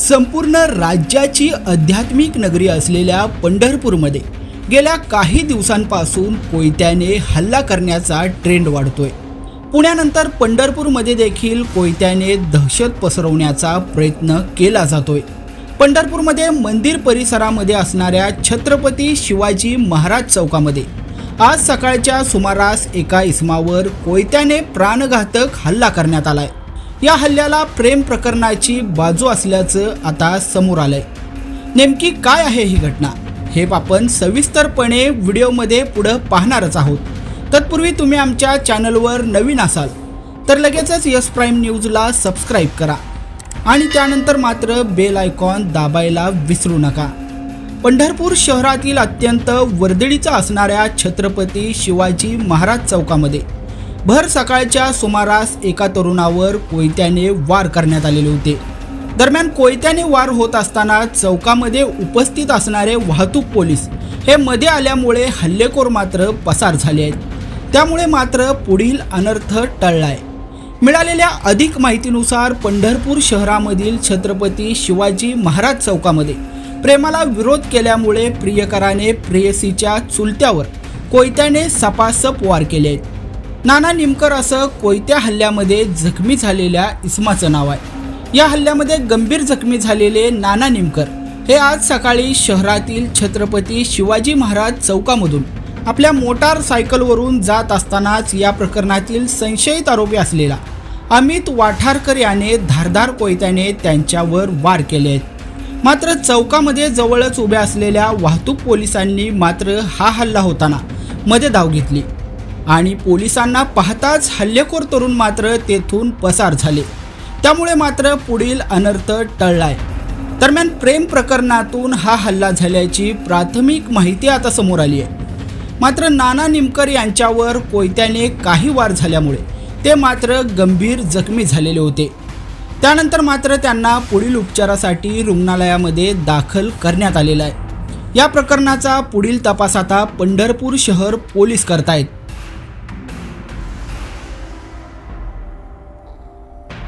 संपूर्ण राज्याची आध्यात्मिक नगरी असलेल्या पंढरपूरमध्ये गेल्या काही दिवसांपासून कोयत्याने हल्ला करण्याचा ट्रेंड वाढतोय. पुण्यानंतर पंढरपूरमध्ये देखील कोयत्याने दहशत पसरवण्याचा प्रयत्न केला जातोय. पंढरपूरमध्ये मंदिर परिसरामध्ये असणाऱ्या छत्रपती शिवाजी महाराज चौकामध्ये आज सकाळच्या सुमारास एका इसमावर कोयत्याने प्राणघातक हल्ला करण्यात आलाय. या हल्ल्याला प्रेम प्रकरणाची बाजू असल्याचं आता समोर आलंय. नेमकी काय आहे ही घटना? हे आपण सविस्तरपणे व्हिडिओमध्ये पुढं पाहणारच आहोत. तत्पूर्वी तुम्ही आमच्या चॅनलवर नवीन असाल तर लगेचच यस प्राईम न्यूजला सबस्क्राईब करा. आणि त्यानंतर मात्र बेल आयकॉन दाबायला विसरू नका. पंढरपूर शहरातील अत्यंत वर्दळीचा असणाऱ्या छत्रपती शिवाजी महाराज चौकामध्ये भर सकाळच्या सुमारास एका तरुणावर कोयत्याने वार करण्यात आलेले होते. दरम्यान कोयत्याने वार होत असताना चौकामध्ये उपस्थित असणारे वाहतूक पोलीस हे मध्ये आल्यामुळे हल्लेखोर मात्र पसार झाले आहेत. त्यामुळे मात्र पुढील अनर्थ टळलाय. मिळालेल्या अधिक माहितीनुसार पंढरपूर शहरामधील छत्रपती शिवाजी महाराज चौकामध्ये प्रेमाला विरोध केल्यामुळे प्रियकराने प्रेयसीच्या चुलत्यावर कोयत्याने सपासप वार केले आहेत. नाना निमकर असं कोयत्या हल्ल्यामध्ये जखमी झालेल्या इस्माचं नाव आहे. या हल्ल्यामध्ये गंभीर जखमी झालेले नाना निमकर हे आज सकाळी शहरातील छत्रपती शिवाजी महाराज चौकामधून आपल्या मोटार सायकलवरून जात असतानाच या प्रकरणातील संशयित आरोपी असलेला अमित वाठारकर याने धारधार कोयत्याने त्यांच्यावर वार केले आहेत. मात्र चौकामध्ये जवळच उभ्या असलेल्या वाहतूक पोलिसांनी मात्र हा हल्ला होताना मध्ये धाव घेतली. आणि पोलिसांना पाहताच हल्लेखोर तरुण मात्र तेथून पसार झाले. त्यामुळे मात्र पुढील अनर्थ टळलाय. दरम्यान प्रेम प्रकरणातून हा हल्ला झाल्याची प्राथमिक माहिती आता समोर आली आहे. मात्र नाना निमकर यांच्यावर कोयत्याने काही वार झाल्यामुळे ते मात्र गंभीर जखमी झालेले होते. त्यानंतर मात्र त्यांना पुढील उपचारासाठी रुग्णालयामध्ये दाखल करण्यात आलेला आहे. या प्रकरणाचा पुढील तपास आता पंढरपूर शहर पोलीस करतायत.